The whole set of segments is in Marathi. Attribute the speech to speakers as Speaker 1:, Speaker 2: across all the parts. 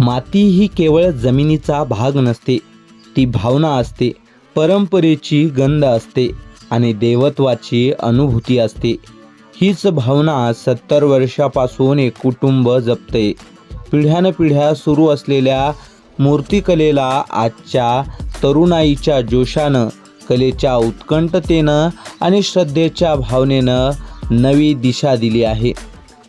Speaker 1: माती ही केवळ जमिनीचा भाग नसते ती भावना असते परंपरेची गंध असते आणि देवत्वाची अनुभूती असते. हीच भावना सत्तर वर्षापासून एक कुटुंब जपते. पिढ्यानपिढ्या सुरू असलेल्या मूर्तिकलेला आजच्या तरुणाईच्या जोशानं कलेच्या उत्कंठतेनं आणि श्रद्धेच्या भावनेनं नवी दिशा दिली आहे.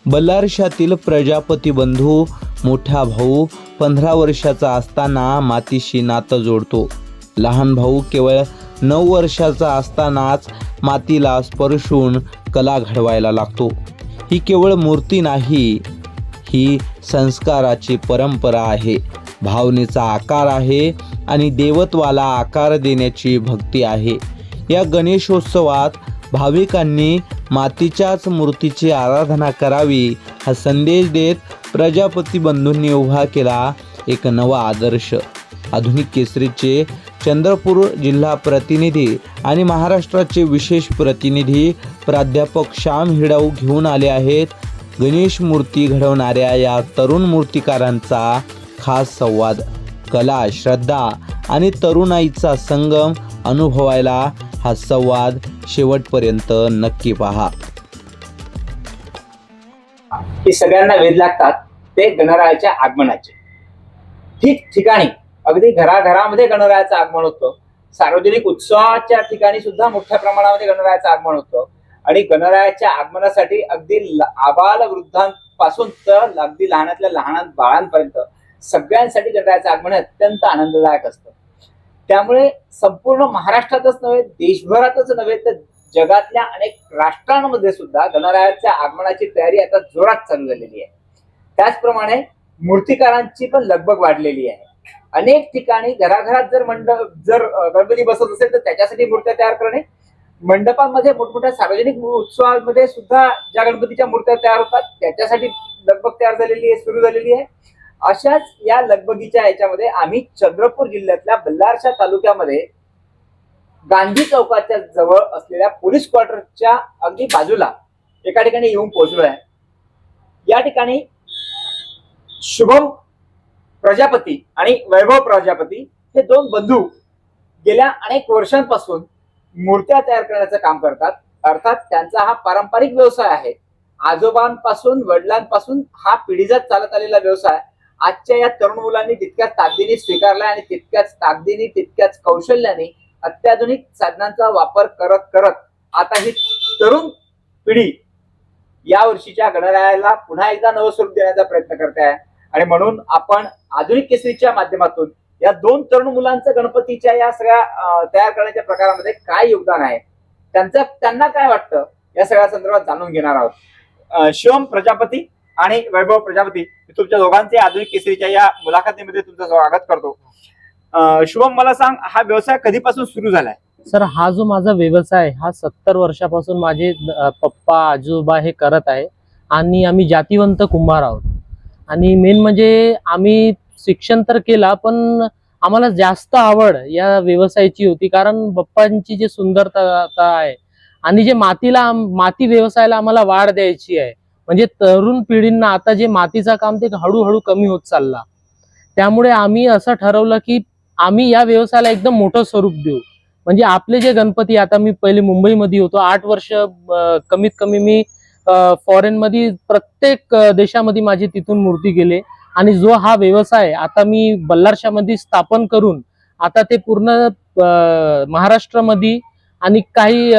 Speaker 1: बल्लारशातील प्रजापती बंधू मोठा भाऊ पंधरा वर्षाचा असताना मातीशी नातं जोडतो. लहान भाऊ केवळ नऊ वर्षाचा असतानाच मातीला स्पर्शून कला घडवायला लागतो. ही केवळ मूर्ती नाही ही संस्काराची परंपरा आहे. भावनेचा आकार आहे आणि देवत्वाला आकार देण्याची भक्ती आहे. या गणेशोत्सवात भाविकांनी मातीच्याच मूर्तीची आराधना करावी हा संदेश देत प्रजापती बंधूंनी उभा केला एक नवा आदर्श. आधुनिक केसरीचे चंद्रपूर जिल्हा प्रतिनिधी आणि महाराष्ट्राचे विशेष प्रतिनिधी प्राध्यापक श्याम हिडाऊ घेऊन आले आहेत. गणेश मूर्ती घडवणाऱ्या या तरुण मूर्तिकारांचा खास संवाद. कला श्रद्धा आणि तरुणाईचा संगम अनुभवायला हा संवाद शेवटपर्यंत नक्की पहा.
Speaker 2: की सगळ्यांना वेध लागतात ते गणरायाच्या आगमनाचे. ठीक ठिकाणी अगदी घराघरामध्ये गणरायाचं आगमन होतं. सार्वजनिक उत्सवाच्या ठिकाणी सुद्धा मोठ्या प्रमाणामध्ये गणरायाचं आगमन होतं. आणि गणरायाच्या आगमनासाठी अगदी आबाल वृद्धांपासून तर अगदी लहानातल्या लहान बाळांपर्यंत सगळ्यांसाठी गणरायाचं आगमन अत्यंत आनंददायक असतं. त्यामुळे संपूर्ण महाराष्ट्रातच नव्हे देशभरातच नव्हे तर जगातल्या अनेक राष्ट्रांमध्ये सुद्धा गणरायाच्या आगमनाची तयारी आता जोरात चालू झालेली आहे. त्याचप्रमाणे मूर्तिकारांची पण लगबग वाढलेली आहे. अनेक ठिकाणी घराघरात जर मंडप जर गणपती बसत असेल तर त्याच्यासाठी मूर्त्या तयार करणे. मंडपांमध्ये मोठमोठ्या सार्वजनिक उत्सवांमध्ये सुद्धा ज्या गणपतीच्या मूर्त्या तयार होतात त्याच्यासाठी लगबग तयार झालेली आहे सुरू झालेली आहे. अशाच या लगबगीच्या याच्यामध्ये आम्ही चंद्रपूर जिल्ह्यातल्या बल्लारशा तालुक्यामध्ये गांधी चौकाच्या जवळ असलेल्या पोलीस क्वार्टरच्या अगदी बाजूला एका ठिकाणी येऊन पोहोचलो आहे या ठिकाणी शुभम प्रजापती आणि वैभव प्रजापती हे दोन बंधू गेल्या अनेक वर्षांपासून मूर्त्या तयार करण्याचं काम करतात. अर्थात त्यांचा हा पारंपरिक व्यवसाय आहे. आजोबांपासून वडिलांपासून हा पिढीजात चालत आलेला व्यवसाय आजच्या या तरुण मुलांनी तितक्याच ताकदीने स्वीकारला आणि तितक्याच ताकदीने तितक्याच कौशल्याने अत्याधुनिक साधनांचा वापर करत करत आता ही तरुण पिढी या वर्षीच्या गणरायाला पुन्हा एकदा नवं स्वरूप देण्याचा प्रयत्न करते आहे. आणि म्हणून आपण आधुनिक केसरीच्या माध्यमातून या दोन तरुण मुलांचं गणपतीच्या या सगळ्या तयार करण्याच्या प्रकारामध्ये काय योगदान आहे? त्यांचं त्यांना काय वाटतं? या सगळ्या संदर्भात जाणून घेणार आहोत. शिवम प्रजापती आणि वैभव प्रजापती मी तुमच्या दोघांचे आधुनिक केसरीच्या या मुलाखतीमध्ये तुमचं स्वागत करतो. शुभम मला सांग हा व्यवसाय कधीपासून सुरू झालाय?
Speaker 3: सर हा जो माझा व्यवसाय हा सत्तर वर्षापासून माझे पप्पा आजोबा हे करत आहे आणि आम्ही जातीवंत कुंभार आहोत. आणि मेन म्हणजे आम्ही शिक्षण तर केला पण आम्हाला जास्त आवड या व्यवसायाची होती कारण बाप्पांची जी सुंदरता आहे आणि जे मातीला माती व्यवसायाला आम्हाला वाढ द्यायची आहे. म्हणजे तरुण पिढींना आता जे मातीचं काम ते हळूहळू कमी होत चालला. त्यामुळे आम्ही असं ठरवलं की आम्ही या व्यवसायाला एकदम मोठं स्वरूप देऊ. म्हणजे आपले जे गणपती आता मी पहिले मुंबईमध्ये होतो. आठ वर्ष कमीत कमी मी फॉरेन मध्ये प्रत्येक देशामध्ये माझी तिथून मूर्ती गेले. आणि जो हा व्यवसाय आता मी बल्लारशामध्ये स्थापन करून आता ते पूर्ण महाराष्ट्रामध्ये आणि काही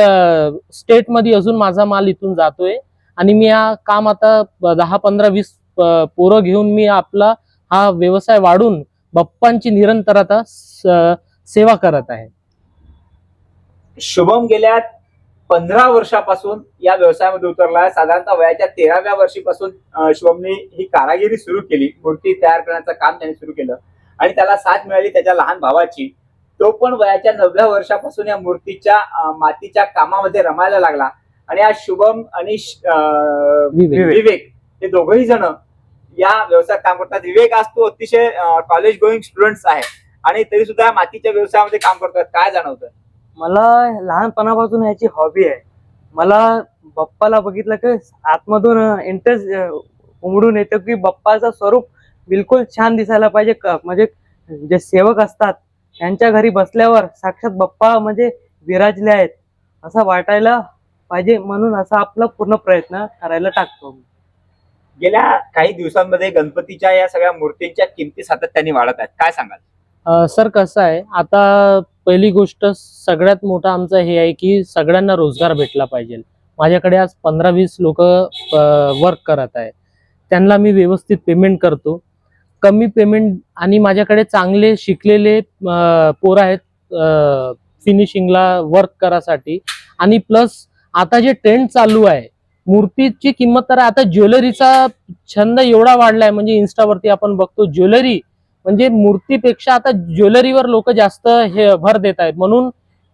Speaker 3: स्टेटमध्ये अजून माझा माल इथून जातोय. आणि मी हा काम आता दहा पंधरा वीस पोरं घेऊन मी आपला हा व्यवसाय वाढून बाप्पांची निरंतरता स- सेवा करत आहे.
Speaker 2: शुभम गेल्या पंधरा वर्षापासून या व्यवसायामध्ये उतरला आहे. साधारणतः वयाच्या तेराव्या वर्षीपासून शुभमने ही कारागिरी सुरू केली. मूर्ती तयार करण्याचं काम त्याने सुरू केलं. आणि त्याला साथ मिळाली त्याच्या लहान भावाची. तो पण वयाच्या नवव्या वर्षापासून या मूर्तीच्या मातीच्या कामामध्ये रमायला लागला. आणि आज शुभम आणि.
Speaker 3: विवेक
Speaker 2: हे दोघही जण या व्यवसायात काम करतात. विवेक आज अतिशय कॉलेज गोईंग स्टुडंट आहे. आणि तरी सुद्धा मातीच्या व्यवसायामध्ये काम करतात काय जाणवतं
Speaker 4: मला लहानपणापासून याची हॉबी आहे. मला बाप्पाला बघितलं की आतमधून इंटरेस्ट उमडून येतो की बाप्पाचं स्वरूप बिलकुल छान दिसायला पाहिजे. म्हणजे जे सेवक असतात त्यांच्या घरी बसल्यावर साक्षात बाप्पा म्हणजे विराजले आहेत. असं वाटायला पाहिजे म्हणून असा आपला पूर्ण प्रयत्न करायला टाकतो.
Speaker 2: गेल्या काही दिवसांमध्ये गणपतीच्या या सगळ्या मूर्तींच्या किमती सातत्याने वाढत आहेत. काय सांगाल?
Speaker 3: सर कसं आहे? आता पहिली गोष्ट सगळ्यात मोठं आमचं हे आहे की सगळ्यांना रोजगार भेटला पाहिजे. माझ्याकडे आज पंधरा वीस लोक वर्क करत आहे त्यांना मी व्यवस्थित पेमेंट करतो. कमी पेमेंट आणि माझ्याकडे चांगले शिकलेले पोर पोरं आहेत फिनिशिंगला वर्क करासाठी. आणि प्लस आता जे ट्रेंड चालू आहे मूर्तीची किंमत तर आता ज्वेलरीचा छंद एवढा वाढलाय म्हणजे इन्स्टावरती आपण बघतो ज्वेलरी म्हणजे मूर्तीपेक्षा आता ज्वेलरीवर लोक जास्त हे भर देत आहेत म्हणून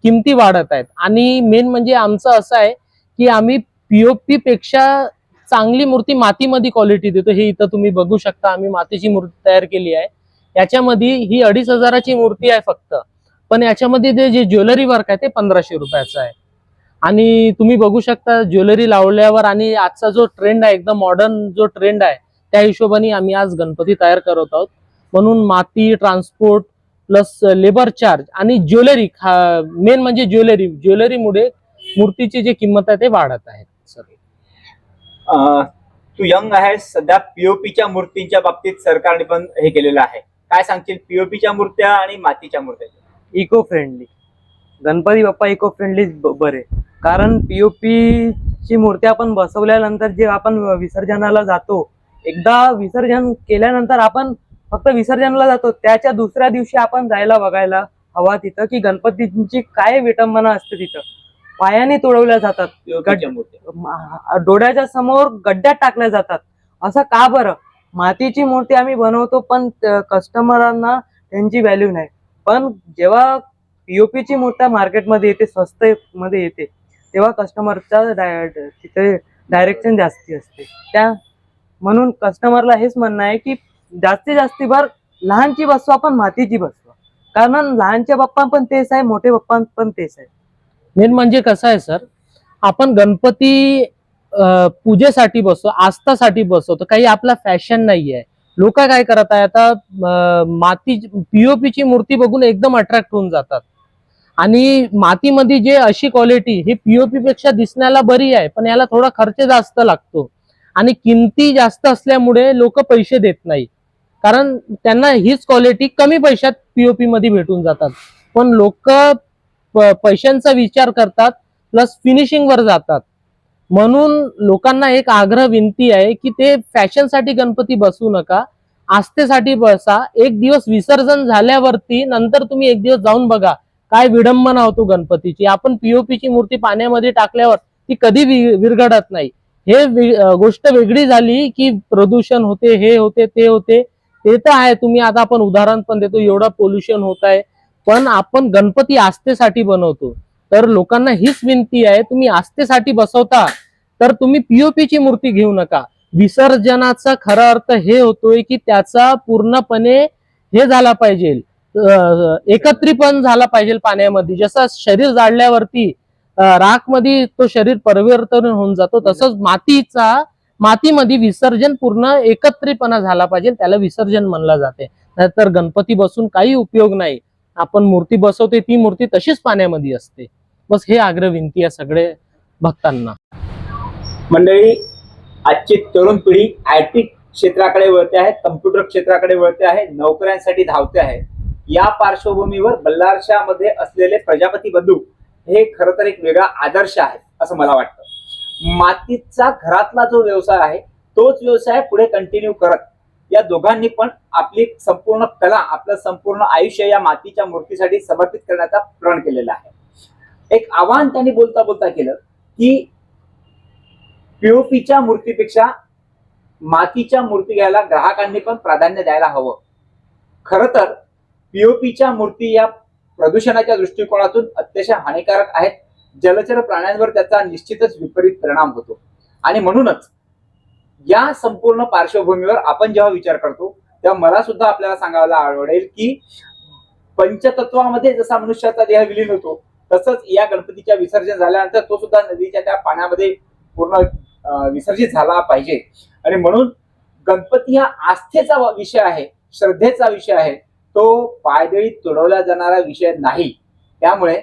Speaker 3: किमती वाढत आहेत. आणि मेन म्हणजे आमचं असं आहे की आम्ही पीओपी पेक्षा चांगली मूर्ती मातीमध्ये क्वालिटी देतो. हे इथं तुम्ही बघू शकता आम्ही मातीची मूर्ती तयार केली आहे. याच्यामध्ये ही अडीच हजाराची मूर्ती आहे फक्त. पण याच्यामध्ये ते जे ज्वेलरी वर्क आहे ते पंधराशे रुपयाचं आहे. आणि तुम्ही बघू शकता ज्वेलरी लावल्यावर आणि आजचा जो ट्रेंड आहे एकदम मॉडर्न जो ट्रेंड आहे त्या हिशोबाने आम्ही आज गणपती तयार करत आहोत. म्हणून माती ट्रान्सपोर्ट प्लस लेबर चार्ज आणि ज्वेलरी मेन म्हणजे ज्वेलरी ज्वेलरीमुळे मूर्तीची जी किंमत आहे ते वाढत आहे. सर.
Speaker 2: अं, तू यंग आहेस सध्या पीओपीच्या मूर्तींच्या बाबतीत सरकारने पण हे केलेलं आहे. काय सांगशील? पीओपीच्या मूर्त्या आणि मातीच्या मूर्त्या?
Speaker 4: Eco friendly Ganpati Bappa eco friendly बरे. कारण पीओपी ची मूर्ती आपण बसवल्यानंतर जे आपण विसर्जनाला जातो एकदा विसर्जन केल्यानंतर आपण फक्त विसर्जनाला जातो त्याच्या दुसऱ्या दिवशी आपण जायला बघायला हवा तिथं की गणपतींची काय विटंबना असते तिथं. पायाने तोडवल्या जातात डोळ्याच्या समोर गड्ड्यात टाकल्या जातात. असं का बरं? मातीची मूर्ती आम्ही बनवतो पण कस्टमरांना त्यांची व्हॅल्यू नाही. पण जेव्हा पीओपीची मूर्ती मार्केटमध्ये येते स्वस्त मध्ये येते तेव्हा कस्टमरचा तिथे डायरेक्शन जास्ती असते. त्या म्हणून कस्टमरला हेच म्हणणं आहे की जास्तीत जास्ती भर लहानची बसवा पण मातीची बसवा. कारण लहानच्या बाप्पा पण तेच आहे मोठे बाप्पा पण तेच आहे.
Speaker 3: मेन म्हणजे कसं आहे सर आपण गणपती पूजेसाठी बसतो आस्थासाठी बसवतो काही आपला फॅशन नाही आहे लोक काय करत आहे आता माती पीओपीची मूर्ती बघून एकदम अट्रॅक्ट होऊन जातात. आणि मातीमध्ये जे अशी क्वालिटी ही पीओपी पेक्षा दिसण्याला बरी आहे पण याला थोडा खर्च जास्त लागतो. आणि किमती जास्त असल्यामुळे लोक पैसे देत नाही. कारण त्यांना हीच क्वालिटी कमी पैशात पीओपी मध्ये भेटून जातात. पण लोक पैशांचा विचार करतात प्लस फिनिशिंग वर जातात. म्हणून लोकांना एक आग्रह विनंती आहे की ते फॅशनसाठी गणपती बसू नका. आस्थेसाठी बसा. एक दिवस विसर्जन झाल्यावरती नंतर तुम्ही एक दिवस जाऊन बघा. काय विडंबना होतो गणपतीची? आपण पीओपीची मूर्ती पाण्यामध्ये टाकल्यावर ती कधी विरघडत नाही. हे गोष्ट वेगळी झाली की प्रदूषण होते हे होते ते होते. ते तर आहे तुम्ही आता आपण उदाहरण पण देतो एवढं पोल्युशन होत आहे. पण आपण गणपती आस्थेसाठी बनवतो. तर लोकांना हीच विनंती आहे तुम्ही आस्थेसाठी बसवता तर तुम्ही पीओपीची मूर्ती घेऊ नका. विसर्जनाचा खरा अर्थ हे होतोय की त्याचा पूर्णपणे हे झाला पाहिजे. एकत्रीपण झाला पाहिजे पाण्यामध्ये. जसं शरीर जाळल्यावरती राखमध्ये तो शरीर परिवर्तन होऊन जातो तसंच मातीचा मातीमध्ये विसर्जन पूर्ण एकत्रितपणा झाला पाहिजे त्याला विसर्जन म्हणलं जाते. नाहीतर गणपती बसून काही उपयोग नाही. आपण मूर्ती बसवते ती मूर्ती तशीच पाण्यामध्ये असते. बस हे आग्रह विनंती आहे सगळे भक्तांना.
Speaker 2: मंडळी आजची तरुण पिढी आय टी क्षेत्राकडे वळते आहे कम्प्युटर क्षेत्राकडे वळते आहे नोकऱ्यांसाठी धावते आहे. या पार्श्वभूमीवर बल्लारशामध्ये असलेले प्रजापती बंधू हे खर तर एक वेगळा आदर्श आहे असं मला वाटतं. मातीचा घरातला जो व्यवसाय आहे तोच व्यवसाय पुढे कंटिन्यू करत या दोघांनी पण आपली संपूर्ण कला आपलं संपूर्ण आयुष्य या मातीच्या मूर्तीसाठी समर्पित करण्याचा प्रण केलेला आहे. एक आव्हान त्यांनी बोलता बोलता केलं की पीओपीच्या मूर्तीपेक्षा मातीच्या मूर्ती घ्यायला ग्राहकांनी पण प्राधान्य द्यायला हवं. खर तर पीओपीच्या मूर्ती या प्रदूषणाच्या दृष्टिकोनातून अत्यशय हानिकारक आहेत. जलचर प्राण्यांवर त्याचा निश्चितच विपरीत परिणाम होतो. आणि म्हणूनच या संपूर्ण पार्श्वभूमीवर आपण जेव्हा विचार करतो तेव्हा मला सुद्धा आपल्याला सांगायला आवडेल की पंचतत्वामध्ये जसा मनुष्याचा देह विलीन होतो तसंच या गणपतीच्या विसर्जन झाल्यानंतर तो सुद्धा नदीच्या त्या पाण्यामध्ये पूर्ण विसर्जित झाला पाहिजे. आणि म्हणून गणपती हा आस्थेचा विषय आहे श्रद्धेचा विषय आहे. तो पायदळी तुडवला जाणारा विषय नाही. त्यामुळे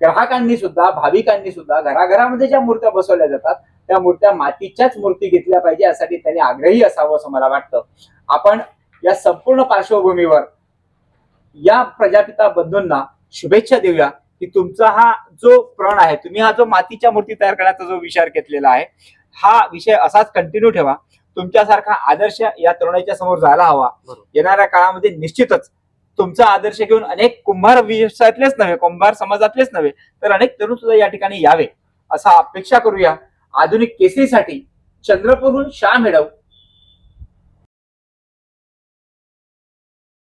Speaker 2: ग्राहकांनी सुद्धा भाविकांनी सुद्धा घराघरामध्ये ज्या मूर्त्या बसवल्या जातात त्या मूर्त्या मातीच्याच मूर्ती घेतल्या पाहिजे यासाठी त्यांनी आग्रही असावं असं मला वाटतं. आपण या संपूर्ण पार्श्वभूमीवर या प्रजापिता बंधूंना शुभेच्छा देऊया की तुमचा हा जो प्रण आहे तुम्ही हा जो मातीच्या मूर्ती तयार करण्याचा जो विचार घेतलेला आहे हा विषय असाच कंटिन्यू ठेवा. तुमच्यासारखा आदर्श या तरुणाच्या समोर जायला हवा. येणाऱ्या काळामध्ये निश्चितच तुमचा आदर्श घेऊन अनेक कुंभार व्यवसायातलेच नव्हे कुंभार समाजातलेच नव्हे तर अनेक तरुण सुद्धा या ठिकाणी यावे असा अपेक्षा करूया. आधुनिक केसरीसाठी चंद्रपूरहून श्याम हेडव